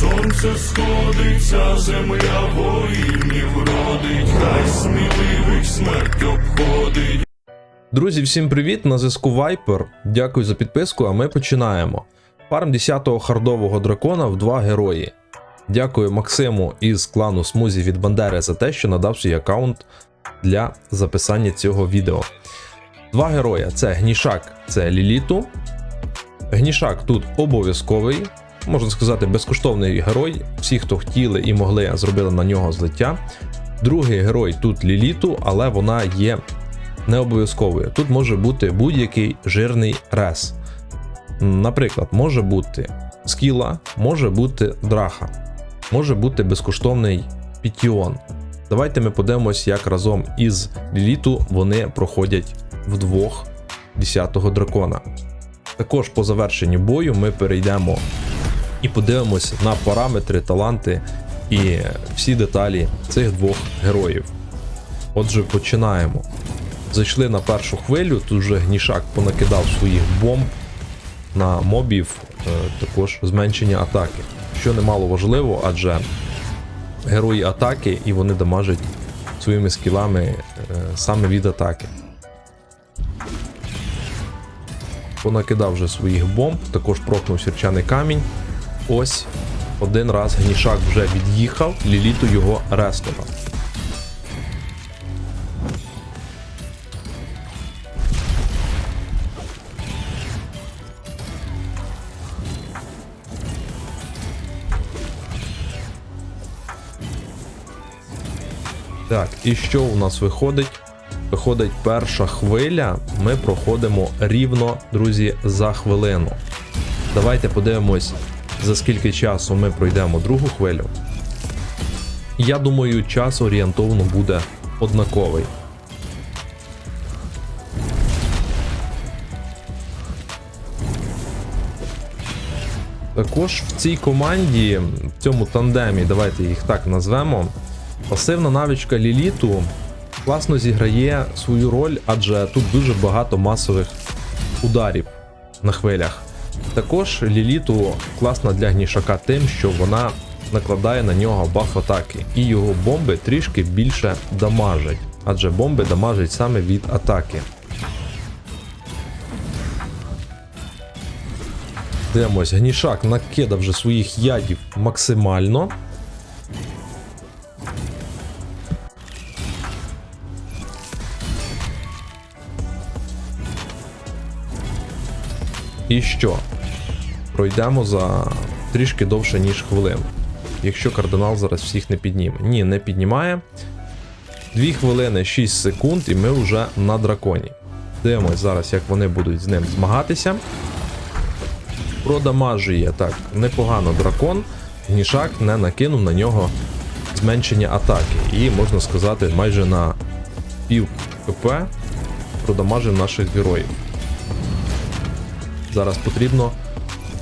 сонце сходиться, земля воїнів родить, хай сміливих смерть обходить. Друзі, всім привіт! На зв'язку Viper. Дякую за підписку, а ми починаємо. Фарм 10-го хардового дракона в два герої. Дякую Максиму із клану Смузі від Бандери за те, що надав свій аккаунт для записання цього відео. Два героя це Гнішак, це Ліліту. Гнішак тут обов'язковий, можна сказати, безкоштовний герой. Всі, хто хотіли і могли, зробили на нього злиття. Другий герой тут Ліліту, але вона є не обов'язковою. Тут може бути будь-який жирний рес. Наприклад, може бути скіла, може бути драха, може бути безкоштовний пітіон. Давайте ми подивимось, як разом із Ліліту вони проходять вдвох 10-го дракона. Також по завершенні бою ми перейдемо і подивимось на параметри, таланти і всі деталі цих двох героїв. Отже, починаємо. Зайшли на першу хвилю, тут вже гнішак понакидав своїх бомб на мобів, е, також зменшення атаки. Що немало важливо, адже герої атаки і вони дамажать своїми скілами е, саме від атаки. Понакидав вже своїх бомб, також прокнув сірчаний камінь. Ось один раз гнішак вже від'їхав, ліліту його рестував. Так, і що у нас виходить? Виходить перша хвиля. Ми проходимо рівно, друзі, за хвилину. Давайте подивимось, за скільки часу ми пройдемо другу хвилю. Я думаю, час орієнтовно буде однаковий. Також в цій команді, в цьому тандемі, давайте їх так назвемо. Пасивна навичка Ліліту класно зіграє свою роль, адже тут дуже багато масових ударів на хвилях. Також Ліліту класна для гнішака тим, що вона накладає на нього баф атаки, і його бомби трішки більше дамажать, адже бомби дамажать саме від атаки. Дивимось, гнішак накидав вже своїх ядів максимально. І що? Пройдемо за трішки довше, ніж хвилину. Якщо кардинал зараз всіх не підніме. Ні, не піднімає. 2 хвилини 6 секунд, і ми вже на драконі. Дивимось зараз, як вони будуть з ним змагатися. Продамажує так непогано дракон. Гнішак не накинув на нього зменшення атаки. І можна сказати, майже на пів КП продамажив наших героїв. Зараз потрібно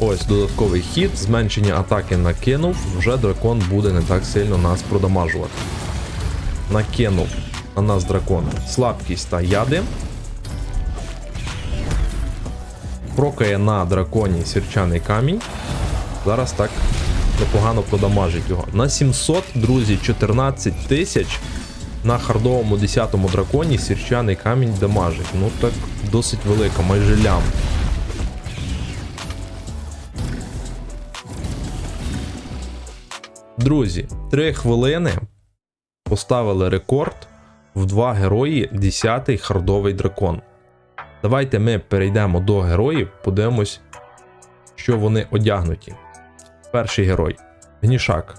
ось додатковий хід, зменшення атаки накинув, вже дракон буде не так сильно нас продамажувати. Накинув на нас дракон слабкість та яди. Прокає на драконі сірчаний камінь. Зараз так непогано продамажить його. На 700, друзі, 14 тисяч на хардовому 10-му драконі сірчаний камінь дамажить. Ну так досить велика, майже лям. Друзі, 3 хвилини поставили рекорд в два герої 10-й хардовий дракон. Давайте ми перейдемо до героїв, подивимось, що вони одягнуті. Перший герой Гнішак.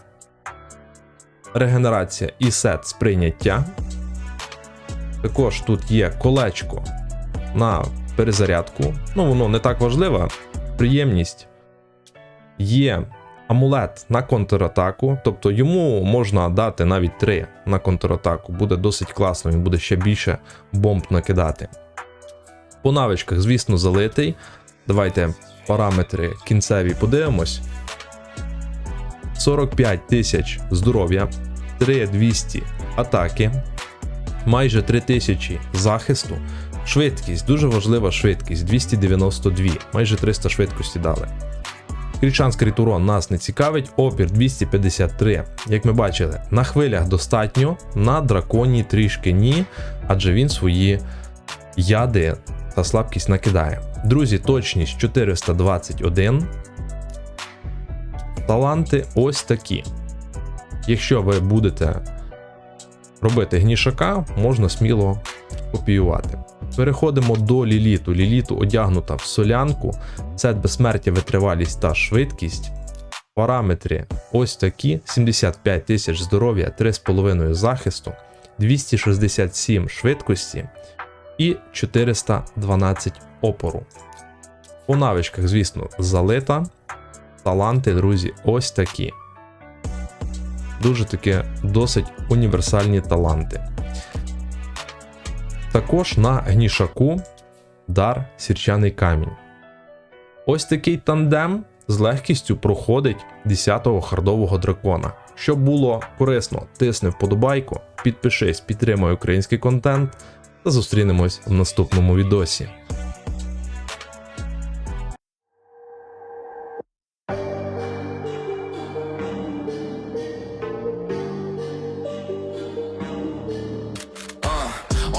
Регенерація і сет сприйняття. Також тут є колечко на перезарядку. Ну, воно не так важливо. Приємність. Є амулет на контратаку, тобто йому можна дати навіть 3 на контратаку. Буде досить класно, він буде ще більше бомб накидати. По навичках, звісно, залитий. Давайте параметри кінцеві подивимось. 45 тисяч здоров'я, 3200 атаки, майже 3000 захисту. Швидкість, дуже важлива швидкість 292, майже 300 швидкості дали. Крічанський рітурон нас не цікавить, опір 253. Як ми бачили, на хвилях достатньо, на драконі трішки ні, адже він свої яди та слабкість накидає. Друзі, точність 421. Таланти ось такі. Якщо ви будете робити гнішака, можна сміло копіювати. Переходимо до ліліту. Ліліту одягнута в солянку, сет безсмертя, витривалість та швидкість. Параметри ось такі: 75 тисяч здоров'я, 3,5 захисту, 267 швидкості і 412 опору. По навичках, звісно, залита. Таланти, друзі, ось такі. Дуже таки досить універсальні таланти. Також на гнішаку дар сірчаний камінь. Ось такий тандем з легкістю проходить 10-го хардового дракона. Щоб було корисно, тисни вподобайку, підпишись, підтримай український контент та зустрінемось в наступному відосі.